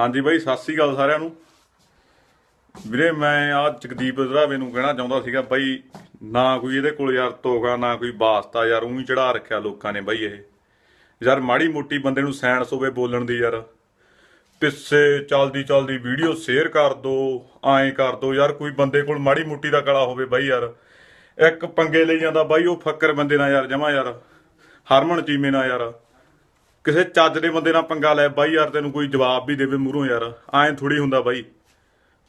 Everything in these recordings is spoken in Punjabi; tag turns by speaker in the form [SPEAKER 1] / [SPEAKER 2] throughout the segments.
[SPEAKER 1] ਹਾਂਜੀ ਬਾਈ, ਸਤਿ ਸ੍ਰੀ ਅਕਾਲ ਸਾਰਿਆਂ ਨੂੰ। ਵੀਰੇ, ਮੈਂ ਆ ਜਗਦੀਪ ਦਰਾਵੇ ਨੂੰ ਕਹਿਣਾ ਚਾਹੁੰਦਾ ਸੀਗਾ, ਬਾਈ, ਨਾ ਕੋਈ ਇਹਦੇ ਕੋਲ ਯਾਰ ਤੋਗਾ, ਨਾ ਕੋਈ ਵਾਸਤਾ ਯਾਰ, ਉਹੀ ਚੜਾ ਰੱਖਿਆ ਲੋਕਾਂ ਨੇ ਬਾਈ ਇਹ। ਯਾਰ, ਮਾੜੀ ਮੋਟੀ ਬੰਦੇ ਨੂੰ ਸੈਂਸ ਹੋਵੇ ਬੋਲਣ ਦੀ ਯਾਰ। ਪਿੱਛੇ ਚਲਦੀ ਚਲਦੀ ਵੀਡੀਓ ਸ਼ੇਅਰ ਕਰ ਦੋ, ਐਂ ਕਰ ਦੋ, ਯਾਰ, ਕੋਈ ਬੰਦੇ ਕੋਲ ਮਾੜੀ ਮੋਟੀ ਦਾ ਕਲਾ ਹੋਵੇ ਬਾਈ ਯਾਰ। ਇੱਕ ਪੰਗੇ ਲਈ ਜਾਂਦਾ ਬਾਈ, ਉਹ ਫੱਕਰ ਬੰਦੇ ਨਾਲ ਯਾਰ, ਜਮਾ ਯਾਰ। ਹਰਮਨ ਚੀਮੇ ਨਾਲ ਯਾਰ। ਕਿਸੇ ਚੱਜ ਦੇ ਬੰਦੇ ਨਾਲ ਪੰਗਾ ਲੈ, ਬਾਈ ਯਾਰ ਤੈਨੂੰ ਕੋਈ ਜਵਾਬ ਵੀ ਦੇਵੇ ਮੂਹਰੋਂ ਯਾਰ। ਐਂ ਥੋੜੀ ਹੁੰਦਾ ਬਾਈ।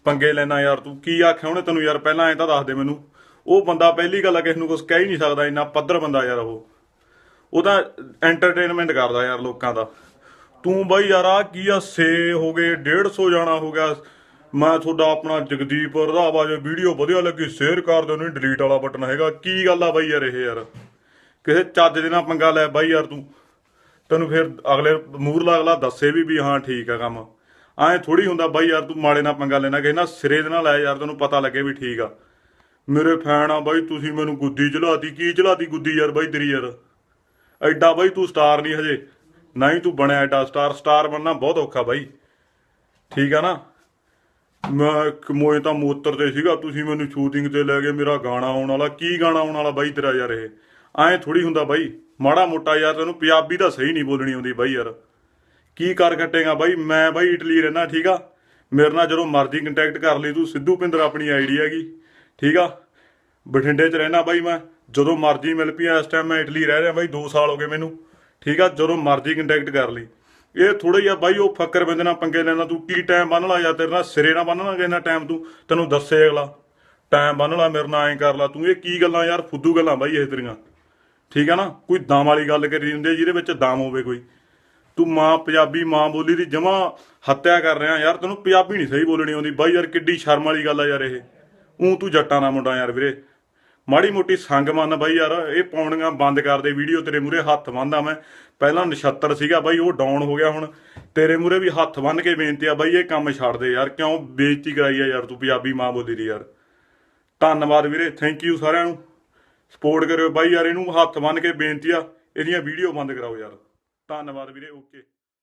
[SPEAKER 1] ਪੰਗੇ ਲੈਣਾ ਯਾਰ ਤੂੰ, ਕੀ ਆਖਿਆ ਉਹਨੇ ਤੈਨੂੰ ਯਾਰ? ਪਹਿਲਾਂ ਐਂ ਤਾਂ ਦੱਸ ਦੇ ਮੈਨੂੰ। ਉਹ ਬੰਦਾ ਪਹਿਲੀ ਗੱਲ ਆ, ਕਿਸ ਨੂੰ ਕੁਝ ਕਹਿ ਹੀ ਨਹੀਂ ਸਕਦਾ, ਇੰਨਾ ਪੱਧਰ ਬੰਦਾ ਯਾਰ ਉਹ। ਉਹ ਤਾਂ ਐਂਟਰਟੇਨਮੈਂਟ ਕਰਦਾ ਯਾਰ ਲੋਕਾਂ ਦਾ। ਤੂੰ ਬਾਈ ਯਾਰ ਆ ਕੀ ਆ ਸੇ ਹੋ ਗਏ 150 ਜਾਣਾ ਹੋ ਗਿਆ। ਮੈਂ ਤੁਹਾਡਾ ਆਪਣਾ ਜਗਦੀਪ ਰਧਾਵਾ ਜੇ ਵੀਡੀਓ ਵਧੀਆ ਲੱਗੀ ਸ਼ੇਅਰ ਕਰ ਦਿਓ, ਨਹੀਂ ਡਿਲੀਟ ਵਾਲਾ ਬਟਨ ਹੈਗਾ। ਕੀ ਗੱਲ ਆ ਬਾਈ ਯਾਰ ਇਹ ਯਾਰ? ਕਿਸੇ ਚੱਜ ਦੇ ਨਾਲ ਪੰਗਾ ਲੈ, ਬਾਈ ਯਾਰ ਤੂੰ। ਤੈਨੂੰ ਫਿਰ ਅਗਲੇ ਮੂਰਲਾ ਅਗਲਾ ਦੱਸੇ ਵੀ ਵੀ ਹਾਂ ਠੀਕ ਆ ਕੰਮ। ਐਂ ਥੋੜੀ ਹੁੰਦਾ ਬਾਈ ਯਾਰ ਤੂੰ ਮਾੜੇ ਨਾਲ ਪੰਗਾ ਲੈਣਾ, ਕਿਸੇ ਨਾਲ ਸਿਰੇ ਦੇ ਨਾਲ ਲੈ ਯਾਰ, ਤੈਨੂੰ ਪਤਾ ਲੱਗੇ ਵੀ ਠੀਕ ਆ। ਮੇਰੇ ਫੈਨ ਆ ਬਾਈ, ਤੁਸੀਂ ਮੈਨੂੰ ਗੁੱਦੀ ਚਲਾਤੀ, ਕੀ ਚਲਾਤੀ ਗੁੱਦੀ ਯਾਰ ਬਾਈ ਤੇਰੀ ਯਾਰ? ਐਡਾ ਬਾਈ ਤੂੰ ਸਟਾਰ ਨਹੀਂ ਹਜੇ। ਨਾ ਹੀ ਤੂੰ ਬਣਿਆ ਐਡਾ ਸਟਾਰ ਸਟਾਰ ਬਣਨਾ ਬਹੁਤ ਔਖਾ ਬਾਈ। ਠੀਕ ਆ ਨਾ? ਮੈਂ ਮੋਏ ਤਾਂ ਮੋਤਰ ਤੇ ਸੀਗਾ, ਤੁਸੀਂ ਮੈਨੂੰ ਸ਼ੂਟਿੰਗ ਤੇ ਲੈ ਗਏ, ਮੇਰਾ ਗਾਣਾ ਆਉਣ ਵਾਲਾ, ਕੀ ਗਾਣਾ ਆਉਣ ਵਾਲਾ ਬਾਈ ਤੇਰਾ ਯਾਰ ਇਹ? ਐਂ ਥੋੜੀ ਹੁੰਦਾ ਬਾਈ। ਮਾੜਾ ਮੋਟਾ ਯਾਰ, ਤੈਨੂੰ ਪੰਜਾਬੀ ਤਾਂ ਸਹੀ ਨਹੀਂ ਬੋਲਣੀ ਆਉਂਦੀ ਬਾਈ ਯਾਰ। ਕੀ ਕਰ ਕੱਟੇਗਾ ਬਾਈ? ਮੈਂ ਬਾਈ ਇਟਲੀ ਰਹਿਣਾ ਠੀਕ ਆ? ਮੇਰੇ ਨਾਲ ਜਦੋਂ ਮਰਜ਼ੀ ਕੰਟੈਕਟ ਕਰ ਲਈ ਤੂੰ, ਸਿੱਧੂ ਪਿੰਦਰ ਆਪਣੀ ਆਈਡੀ ਹੈਗੀ, ਠੀਕ ਆ? ਬਠਿੰਡੇ 'ਚ ਰਹਿਣਾ ਬਾਈ ਮੈਂ। ਜਦੋਂ ਮਰਜ਼ੀ ਮਿਲ ਪਈ, ਇਸ ਟਾਈਮ ਮੈਂ ਇਟਲੀ ਰਹਿ ਰਿਹਾ ਬਾਈ 2 ਸਾਲ ਹੋ ਗਏ ਮੈਨੂੰ, ਠੀਕ ਆ? ਜਦੋਂ ਮਰਜ਼ੀ ਕੰਟੈਕਟ ਕਰ ਲਈ। ਇਹ ਥੋੜਾ ਜਿਹਾ ਬਾਈ, ਉਹ ਫੱਕਰ ਬੰਦੇ ਨਾਲ ਪੰਗੇ ਲੈਣਾ ਤੂੰ, ਕੀ ਟਾਈਮ ਬੰਨ ਲਾ ਜਾਂ ਤੇਰੇ ਨਾਲ ਸਿਰੇ ਨਾਲ ਬੰਨ ਲਾਂਗੇ ਨਾ ਟਾਈਮ ਤੂੰ, ਤੈਨੂੰ ਦੱਸੇ ਅਗਲਾ। ਟਾਈਮ ਬੰਨ ਲਾ, ਮੇਰੇ ਨਾਲ ਐਂ ਕਰ ਲਾ ਤੂੰ। ਇਹ ਕੀ ਗੱਲਾਂ ਯਾਰ, ਫੁੱਦੂ ਗੱਲਾਂ ਬਾਈ ਇਹ ਤੇਰੀਆਂ। ਠੀਕ ਹੈ ਨਾ? ਕੋਈ ਦਮ ਵਾਲੀ ਗੱਲ ਕਰੀ ਹੁੰਦੀ ਆ ਜਿਹਦੇ ਵਿੱਚ ਦਮ ਹੋਵੇ ਕੋਈ। ਤੂੰ ਮਾਂ, ਪੰਜਾਬੀ ਮਾਂ ਬੋਲੀ ਦੀ ਜਮਾ ਹੱਤਿਆ ਕਰ ਰਿਹਾ ਯਾਰ, ਤੈਨੂੰ ਪੰਜਾਬੀ ਨਹੀਂ ਸਹੀ ਬੋਲਣੀ ਆਉਂਦੀ। ਬਾਈ ਯਾਰ, ਕਿੱਡੀ ਸ਼ਰਮ ਵਾਲੀ ਗੱਲ ਆ ਯਾਰ ਇਹ। ਉਂ ਤੂੰ ਜੱਟਾਂ ਦਾ ਮੁੰਡਾ ਯਾਰ ਵੀਰੇ। ਮਾੜੀ ਮੋਟੀ ਸੰਗ ਮੰਨ ਬਾਈ ਯਾਰ, ਇਹ ਪਾਉਣੀਆਂ ਬੰਦ ਕਰ ਦੇ, ਵੀਡੀਓ ਤੇਰੇ ਮੂਰੇ ਹੱਥ ਬੰਨਦਾ ਮੈਂ। ਪਹਿਲਾਂ ਨਛੱਤਰ ਸੀਗਾ ਬਾਈ, ਉਹ ਡਾਊਨ ਹੋ ਗਿਆ ਹੁਣ। ਤੇਰੇ ਮੂਰੇ ਵੀ ਹੱਥ ਬੰਨ ਕੇ ਬੇਨਤੀ ਆ ਬਾਈ, ਇਹ ਕੰਮ ਛੱਡ ਦੇ ਯਾਰ। ਕਿਉਂ ਬੇਇੱਜ਼ਤੀ ਕਰਾਈ ਆ ਯਾਰ ਤੂੰ ਪੰਜਾਬੀ ਮਾਂ ਬੋਲੀ ਦੀ ਯਾਰ। ਧੰਨਵਾਦ ਵੀਰੇ ਥੈਂਕ ਯੂ ਸਾਰਿਆਂ ਨੂੰ। ਸਪੋਰਟ ਕਰਿਓ ਬਾਈ ਯਾਰ, ਇਹਨੂੰ ਹੱਥ ਬੰਨ ਕੇ ਬੇਨਤੀ ਆ, ਇਹਦੀਆਂ ਵੀਡੀਓ ਬੰਦ ਕਰਾਓ ਯਾਰ। ਧੰਨਵਾਦ ਵੀਰੇ, ਓਕੇ।